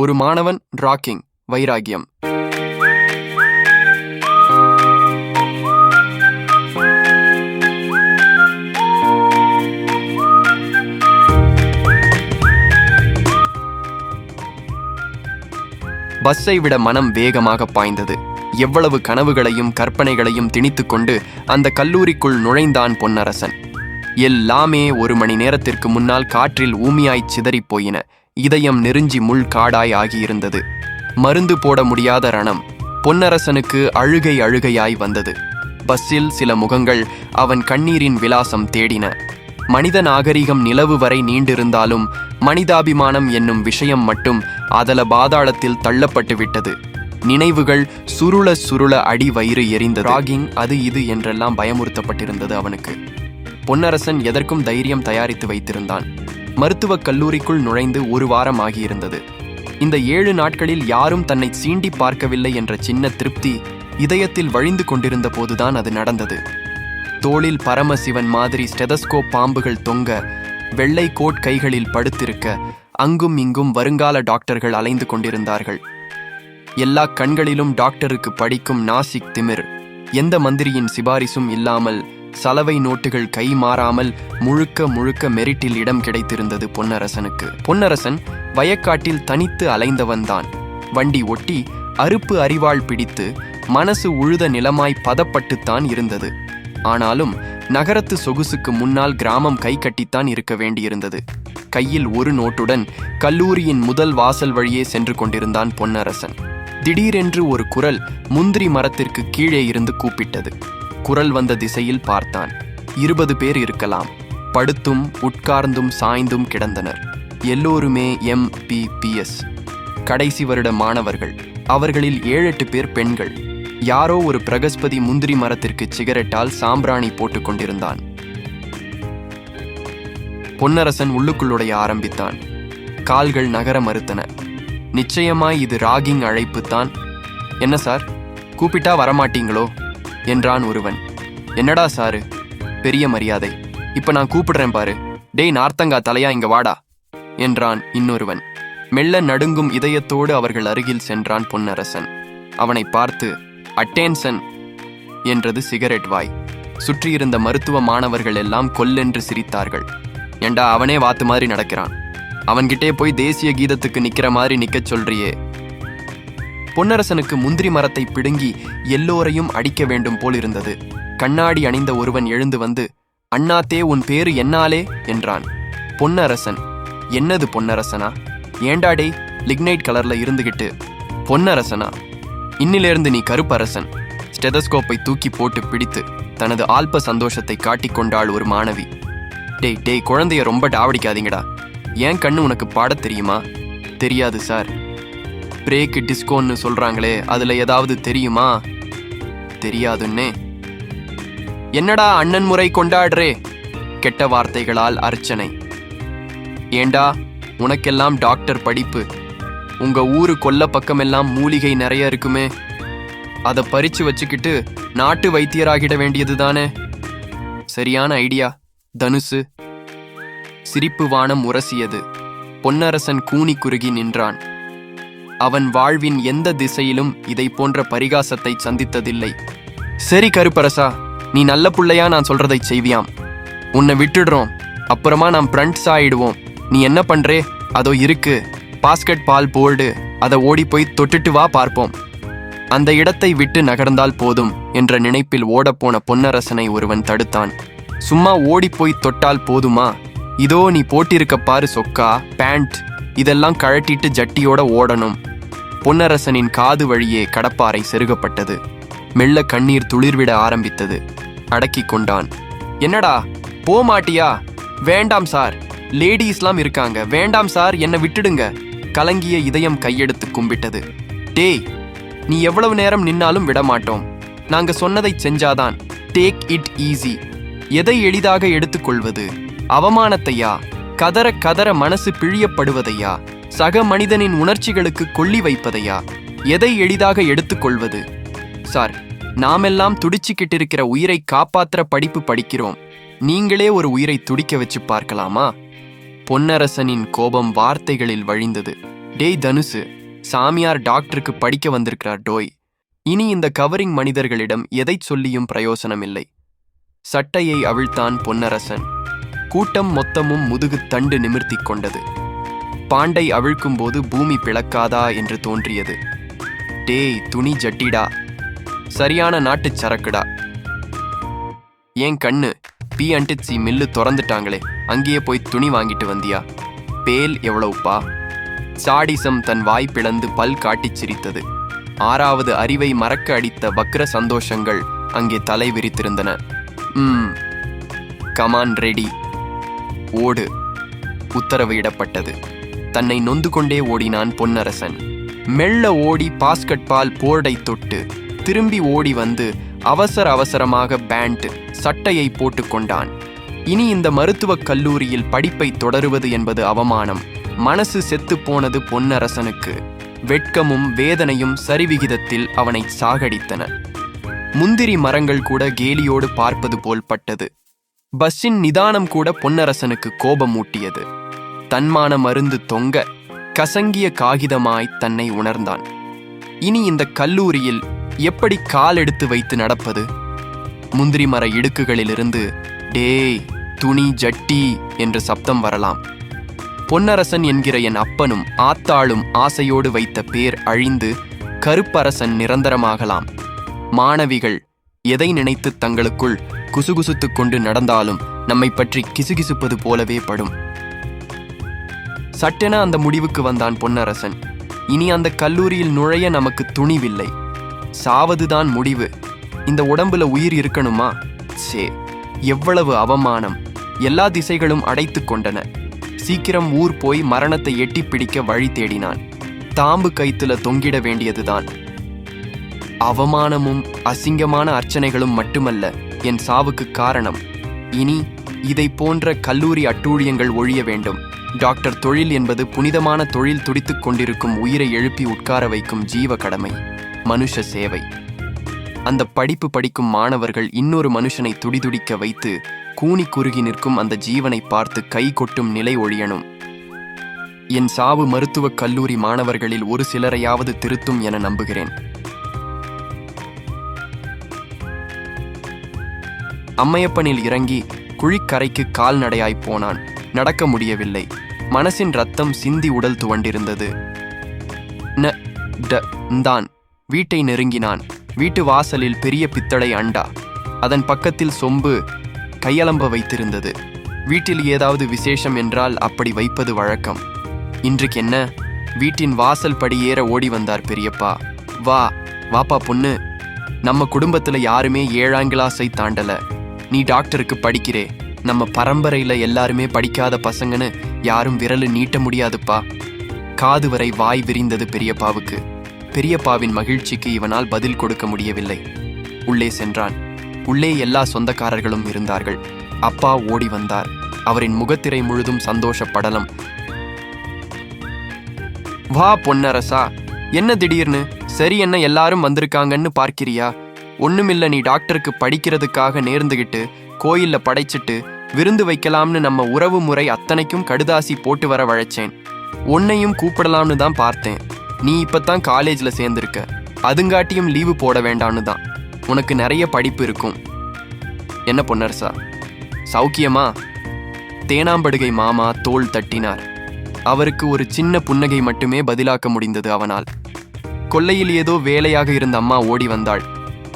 ஒரு மாணவன் ராக்கிங் வைராகியம். பஸ்ஸை விட மனம் வேகமாக பாய்ந்தது. எவ்வளவு கனவுகளையும் கற்பனைகளையும் திணித்துக்கொண்டு அந்த கல்லூரிக்குள் நுழைந்தான் பொன்னரசன். எல்லாமே ஒரு மணி நேரத்திற்கு முன்னால் காற்றில் ஊமியாய்ச் சிதறிப் போயின. இதயம் நெருஞ்சி முள் காடாய் ஆகியிருந்தது. மருந்து போட முடியாத ரணம் பொன்னரசனுக்கு அழுகை அழுகையாய் வந்தது. பஸ்ஸில் சில முகங்கள் அவன் கண்ணீரின் விலாசம் தேடின. மனித நாகரிகம் நிலவு வரை நீண்டிருந்தாலும் மனிதாபிமானம் என்னும் விஷயம் மட்டும் அதல பாதாளத்தில் தள்ளப்பட்டு விட்டது. நினைவுகள் சுருள சுருள அடி வயிறு எரிந்த ராகிங் அது இது என்றெல்லாம் பயமுறுத்தப்பட்டிருந்தது அவனுக்கு. பொன்னரசன் எதற்கும் தைரியம் தயாரித்து வைத்திருந்தான். மருத்துவக் கல்லூரிக்குள் நுழைந்து ஒரு வாரம் ஆகியிருந்தது இந்த ஏழு நாட்களில் யாரும் தன்னை சீண்டி பார்க்கவில்லை என்ற சின்ன திருப்தி இதயத்தில் வழிந்து கொண்டிருந்த போதுதான் அது நடந்தது. தோளில் பரமசிவன் மாதிரி ஸ்டெதஸ்கோப் பாம்புகள் தொங்க வெள்ளை கோட் கைகளில் படுத்திருக்க அங்கும் இங்கும் வருங்கால டாக்டர்கள் அலைந்து கொண்டிருந்தார்கள். எல்லா கண்களிலும் டாக்டருக்கு படிக்கும் நாசிக் திமிர் எந்த மந்திரியின் சிபாரிசும் இல்லாமல் சலவை நோட்டுகள் கை மாறாமல் முழுக்க முழுக்க மெரிட்டில் இடம் கிடைத்திருந்தது பொன்னரசனுக்கு. பொன்னரசன் வயக்காட்டில் தனித்து அலைந்தவன்தான். வண்டி ஒட்டி அறுப்பு அறிவாள் பிடித்து மனசு உழுத நிலமாய் பதப்பட்டுத்தான் இருந்தது. ஆனாலும் நகரத்து சொகுசுக்கு முன்னால் கிராமம் கை கட்டித்தான் இருக்க வேண்டியிருந்தது. கையில் ஒரு நோட்டுடன் கல்லூரியின் முதல் வாசல் வழியே சென்று கொண்டிருந்தான் பொன்னரசன். திடீரென்று ஒரு குரல் முந்திரி மரத்திற்கு கீழே இருந்து கூப்பிட்டது. குரல் வந்த திசையில் பார்த்தான். இருபது பேர் இருக்கலாம். படுத்தும் உட்கார்ந்தும் சாய்ந்தும் கிடந்தனர். எல்லோருமே எம். பி. கடைசி வருட மாணவர்கள். அவர்களில் ஏழெட்டு பேர் பெண்கள். யாரோ ஒரு பிரகஸ்பதி முந்திரி மரத்திற்கு சிகரெட்டால் சாம்பிராணி போட்டுக் கொண்டிருந்தான். பொன்னரசன் உள்ளுக்குள்ளுடைய ஆரம்பித்தான். கால்கள் நகர மறுத்தன. நிச்சயமாய் இது ராகிங் அழைப்புத்தான். என்ன சார்? கூப்பிட்டா வரமாட்டீங்களோ? என்றான் ஒருவன். என்னடா சாரு? பெரிய மரியாதை. இப்ப நான் கூப்பிடுறேன் பாரு. டேய் நார்த்தங்கா தலையா இங்க வாடா என்றான் இன்னொருவன். மெல்ல நடுங்கும் இதயத்தோடு அவர்கள் அருகில் சென்றான் பொன்னரசன். அவனை பார்த்து அட்டேன்சன் என்றது சிகரெட் வாய். சுற்றியிருந்த மருத்துவ மாணவர்கள் எல்லாம் கொல்லென்று சிரித்தார்கள். ஏண்டா அவனே வாத்து மாதிரி நடக்கிறான். அவன்கிட்டே போய் தேசிய கீதத்துக்கு நிக்கிற மாதிரி நிக்கச் சொல்றியே. பொன்னரசனுக்கு முந்திரி மரத்தை பிடுங்கி எல்லோரையும் அடிக்க வேண்டும் போல் இருந்தது கண்ணாடி அணிந்த ஒருவன் எழுந்து வந்து அண்ணாத்தே உன் பேரு என்னாலே? என்றான். பொன்னரசன். என்னது பொன்னரசனா? ஏண்டாடே லிக்னைட் கலர்ல இருந்துகிட்டு. பொன்னரசனா? இன்னிலிருந்து நீ கருப்பரசன். ஸ்டெதஸ்கோப்பை தூக்கி போட்டு பிடித்து தனது ஆல்ப சந்தோஷத்தை காட்டிக்கொண்டாள் ஒரு மாணவி. டேய் டேய் குழந்தைய ரொம்ப டாவடிக்காதீங்கடா. ஏன் கண்ணு உனக்கு பாடத் தெரியுமா? தெரியாது சார். பிரேக் டிஸ்கோன்னு சொல்றாங்களே அதுல ஏதாவது தெரியுமா? தெரியாதுன்னே. என்னடா அண்ணன் முறை கொண்டாடுறே? கெட்ட வார்த்தைகளால் அர்ச்சனை. ஏண்டா உனக்கெல்லாம் டாக்டர் படிப்பு. உங்க ஊரு கொல்ல பக்கமெல்லாம் மூலிகை நிறைய இருக்குமே. அதை பறிச்சு வச்சுக்கிட்டு நாட்டு வைத்தியராகிட வேண்டியது தானே? சரியான ஐடியா. தனுசு. சிரிப்பு வானம் உரசியது. பொன்னரசன் கூனி குறுகி நின்றான். அவன் வாழ்வின் எந்த திசையிலும் இதை போன்ற பரிகாசத்தை சந்தித்ததில்லை. சரி கருப்பரசா நீ நல்ல புள்ளையா நான் சொல்றதை செய்வியாம். உன்னை விட்டுடுறோம். அப்புறமா நாம் பிரண்ட்ஸ் ஆயிடுவோம் நீ என்ன பண்றே? அதோ இருக்கு. பாஸ்கெட் பால் போல்டு அதை ஓடி போய் தொட்டுட்டு வா பார்ப்போம். அந்த இடத்தை விட்டு நகர்ந்தால் போதும் என்ற நினைப்பில் ஓடப்போன பொன்னரசனை ஒருவன் தடுத்தான். சும்மா ஓடிப்போய் தொட்டால் போதுமா? இதோ நீ போட்டிருக்க பாரு சொக்கா பேண்ட் இதெல்லாம் கழட்டிட்டு ஜட்டியோட ஓடணும். பொன்னரசனின் காது வழியே கடப்பாறை செருகப்பட்டது. மெல்ல கண்ணீர் துளிர்விட ஆரம்பித்தது. அடக்கிக் கொண்டான். என்னடா? போமாட்டியா வேண்டாம் சார். லேடிஸ்லாம் இருக்காங்க. வேண்டாம் சார். என்னை விட்டுடுங்க. கலங்கிய இதயம் கையெடுத்து கும்பிட்டது. டேய் நீ எவ்வளவு நேரம் நின்னாலும் விடமாட்டோம். நாங்க சொன்னதை செஞ்சாதான். Take it easy. எதை எளிதாக எடுத்துக்கொள்வது அவமானத்தையா? கதற கதற மனசு பிழியப்படுவதையா? சக மனிதனின் உணர்ச்சிகளுக்கு கொள்ளி வைப்பதையா எதை எளிதாக எடுத்துக்கொள்வது சார் நாமெல்லாம் துடிச்சுக்கிட்டு இருக்கிற உயிரை காப்பாத்துற படிப்பு படிக்கிறோம். நீங்களே ஒரு உயிரை துடிக்க வச்சு பார்க்கலாமா? பொன்னரசனின் கோபம் வார்த்தைகளில் வழிந்தது. டேய் தனுசு சாமியார் டாக்டருக்கு படிக்க வந்திருக்கிறார் டோய். இனி இந்த கவரிங் மனிதர்களிடம் எதைச் சொல்லியும் பிரயோசனம் இல்லை சட்டையை அவிழ்த்தான் பொன்னரசன். கூட்டம் மொத்தமும் முதுகு தண்டு நிமிர்த்தி கொண்டது. பாண்டை அவிழ்க்கும்போது பூமி பிளக்காதா என்று தோன்றியது. டேய் துணி ஜட்டிடா. சரியான நாட்டுச் சரக்குடா. ஏன் கண்ணு? பி சி மில்லு திறந்துட்டாங்களே. அங்கேயே போய் துணி வாங்கிட்டு வந்தியா? பேல் எவ்வளவுப்பா? சாடிசம் தன் வாய் பிளந்து பல் காட்டிச் சிரித்தது. ஆறாவது அறிவை மறக்க அடித்த வக்ர சந்தோஷங்கள் அங்கே தலை விரித்திருந்தன. ம். கமான் ரெடி ஓடு. உத்தரவு இடப்பட்டது. தன்னை நொந்து கொண்டே ஓடினான் பொன்னரசன். மெல்ல ஓடி பாஸ்கட்பால் போர்டை தொட்டு திரும்பி ஓடி வந்து அவசர அவசரமாக பேண்ட் சட்டையை போட்டுக்கொண்டான் இனி இந்த மருத்துவக் கல்லூரியில் படிப்பை தொடருவது என்பது அவமானம். மனசு செத்துப்போனது பொன்னரசனுக்கு. வெட்கமும் வேதனையும் சரிவிகிதத்தில் அவனை சாகடித்தன. முந்திரி மரங்கள் கூட கேலியோடு பார்ப்பது போல் பட்டது. பஸ்ஸின் நிதானம் கூட பொன்னரசனுக்கு கோபமூட்டியது. தன்மான மருந்து தொங்க கசங்கிய காகிதமாய் தன்னை உணர்ந்தான். இனி இந்த கல்லூரியில் எப்படி கால் எடுத்து வைத்து நடப்பது? முந்திரி மர இடுக்குகளிலிருந்து டேய் துணி ஜட்டி என்று சப்தம் வரலாம். பொன்னரசன் என்கிற என் அப்பனும் ஆத்தாளும் ஆசையோடு வைத்த பேர் அழிந்து கருப்பரசன் நிரந்தரமாகலாம். மாணவிகள் எதை நினைத்து தங்களுக்குள் குசுகுசுத்துக் கொண்டு நடந்தாலும் நம்மை பற்றி கிசுகிசுப்பது போலவே படும். சட்டென அந்த முடிவுக்கு வந்தான் பொன்னரசன். இனி அந்த கல்லூரியில் நுழைய நமக்கு துணிவில்லை. சாவதுதான் முடிவு. இந்த உடம்புல உயிர் இருக்கணுமா? சே எவ்வளவு அவமானம். எல்லா திசைகளும் அடைத்து கொண்டன. சீக்கிரம் ஊர் போய் மரணத்தை எட்டி பிடிக்க வழி தேடினான். தாம்பு கைத்துல தொங்கிட வேண்டியதுதான். அவமானமும் அசிங்கமான அர்ச்சனைகளும் மட்டுமல்ல என் சாவுக்கு காரணம். இனி இதை போன்ற கல்லூரி அட்டூழியங்கள் ஒழிய வேண்டும். டாக்டர் தொழில் என்பது புனிதமான தொழில் துடித்துக் கொண்டிருக்கும் உயிரை எழுப்பி உட்கார வைக்கும் ஜீவ கடமை மனுஷ சேவை. அந்த படிப்பு படிக்கும் மாணவர்கள் இன்னொரு மனுஷனை துடிதுடிக்க வைத்து கூனி குறுகி நிற்கும் அந்த ஜீவனை பார்த்து கை கொட்டும் நிலை ஒழியணும். என் சாவு மருத்துவக் கல்லூரி மாணவர்களில் ஒரு சிலரையாவது திருத்தும் என நம்புகிறேன். அம்மையப்பனில் இறங்கி குழிக்கரைக்கு கால்நடையாய்ப் போனான். நடக்க முடியவில்லை. மனசின் ரத்தம் சிந்தி உடல் துவண்டிருந்தது. ந ட தான் வீட்டை நெருங்கினான். வீட்டு வாசலில் பெரிய பித்தளை அண்டா. அதன் பக்கத்தில் சொம்பு கையலம்ப வைத்திருந்தது. வீட்டில் ஏதாவது விசேஷம் என்றால் அப்படி வைப்பது வழக்கம். இன்றைக்கு என்ன வீட்டின் வாசல் படி ஏற ஓடி வந்தார் பெரியப்பா. வா வாப்பா பொண்ணு. நம்ம குடும்பத்தில் யாருமே ஏழாங்கிளாஸை தாண்டல. நீ டாக்டருக்கு படிக்கிறே. நம்ம பரம்பரையில எல்லாருமே படிக்காத பசங்கன்னு யாரும் விரலு நீட்ட முடியாதுப்பா. காது வரை வாய் விரிந்தது பெரியப்பாவுக்கு. பெரியப்பாவின் மகிழ்ச்சிக்கு இவனால் பதில் கொடுக்க முடியவில்லை. உள்ளே சென்றான். உள்ளே எல்லா சொந்தக்காரர்களும் இருந்தார்கள். அப்பா ஓடி வந்தார். அவரின் முகத்திரை முழுதும் சந்தோஷ படலம் வா பொன்னரசா. என்ன திடீர்னு? சரி என்ன எல்லாரும் வந்திருக்காங்கன்னு பார்க்கிறியா? ஒண்ணுமில்ல நீ டாக்டருக்கு படிக்கிறதுக்காக நேர்ந்துகிட்டு கோயில்ல படைச்சிட்டு விருந்து வைக்கலாம்னு நம்ம உறவு முறை அத்தனைக்கும் கடுதாசி போட்டு வர வழைச்சேன். உன்னையும் கூப்பிடலாம்னு தான் பார்த்தேன். நீ இப்பதான் காலேஜில் சேர்ந்துருக்க. அதுங்காட்டியும் லீவு போட வேண்டாம்னு தான். உனக்கு நிறைய படிப்பு இருக்கும். என்ன பொன்னரசா? சௌக்கியமா? தேனாம்படுகை மாமா தோள் தட்டினார். அவருக்கு ஒரு சின்ன புன்னகை மட்டுமே பதிலாக்க முடிந்தது அவனால். கொல்லையில் ஏதோ வேலையாக இருந்த அம்மா ஓடி வந்தாள்.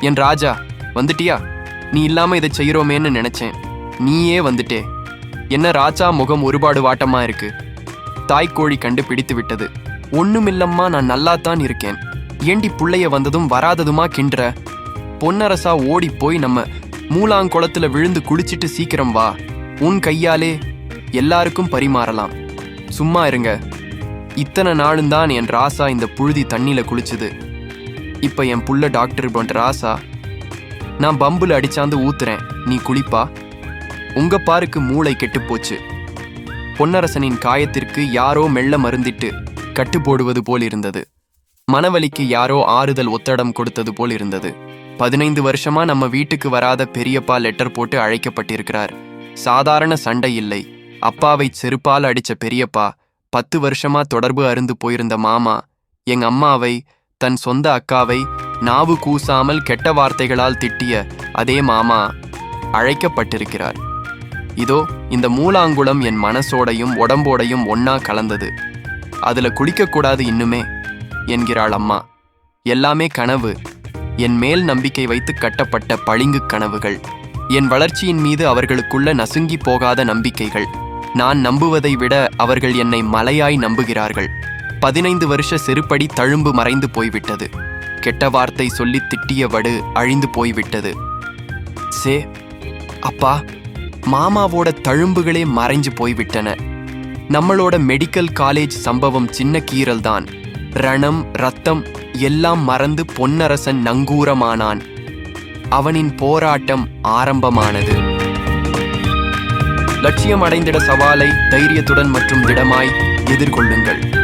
என் ராஜா வந்துட்டியா? நீ இல்லாமல் இதை செய்கிறோமேன்னு நினச்சேன். நீயே வந்துட்டே. என்ன ராஜா முகம் ஒருபாடு வாட்டமாக இருக்கு? தாய்க்கோழி கண்டு பிடித்து விட்டது. ஒன்றுமில்லம்மா நான் நல்லாத்தான் இருக்கேன். ஏண்டி புள்ளைய வந்ததும் வராததுமா கின்ற? பொன்னரசா ஓடி போய் நம்ம மூலாங்குளத்துல விழுந்து குளிச்சிட்டு சீக்கிரம் வா. உன் கையாலே எல்லாருக்கும் பரிமாறலாம். சும்மா இருங்க. இத்தனை நாளும் தான் என் ராசா இந்த புழுதி தண்ணியில் குளிச்சுது. இப்போ என் புள்ள டாக்டர் போன்ற ராசா நான் பம்புல அடிச்சாந்து ஊத்துறேன். நீ குளிப்பா. உங்க பாருக்கு மூளை கெட்டுப்போச்சு. பொன்னரசனின் காயத்திற்கு யாரோ மெல்ல மருந்திட்டு கட்டு போடுவது போல் இருந்தது மனவலிக்கு யாரோ ஆறுதல் ஒத்தடம் கொடுத்தது போல் இருந்தது பதினைந்து வருஷமா நம்ம வீட்டுக்கு வராத பெரியப்பா லெட்டர் போட்டு அழைக்கப்பட்டிருக்கிறார். சாதாரண சண்டை இல்லை. அப்பாவை செருப்பால் அடிச்ச பெரியப்பா பத்து வருஷமா தொடர்பு அருந்து போயிருந்த மாமா எங்க அம்மாவை தன் சொந்த அக்காவை நாவு கூசாமல் கெட்ட வார்த்தைகளால் திட்டிய அதே மாமா அழைக்கப்பட்டிருக்கிறார். இதோ இந்த மூலாங்குளம் என் மனசோடையும் உடம்போடையும் ஒன்னா கலந்தது. அதுல குளிக்கக்கூடாது இன்னுமே என்கிறாள் அம்மா. எல்லாமே கனவு. என் மேல் நம்பிக்கை வைத்து கட்டப்பட்ட பளிங்கு கனவுகள். என் வளர்ச்சியின் மீது அவர்களுக்குள்ள நசுங்கி போகாத நம்பிக்கைகள். நான் நம்புவதை விட அவர்கள் என்னை மலையாய் நம்புகிறார்கள். பதினைந்து வருஷ செருப்படி தழும்பு மறைந்து போய்விட்டது. கெட்ட வார்த்தை சொல்லி திட்டிய வடு அழிந்து போய்விட்டது. சே அப்பா மாமாவோட தழும்புகளே மறைஞ்சு போய்விட்டன. நம்மளோட மெடிக்கல் காலேஜ் சம்பவம் சின்ன கீறல் தான் ரணம் ரத்தம் எல்லாம் மறந்து பொன்னரசன் நங்கூரமானான். அவனின் போராட்டம் ஆரம்பமானது. லட்சியம் அடைந்திட சவாலை தைரியத்துடன் மற்றும் திடமாய் எதிர்கொள்ளுங்கள்.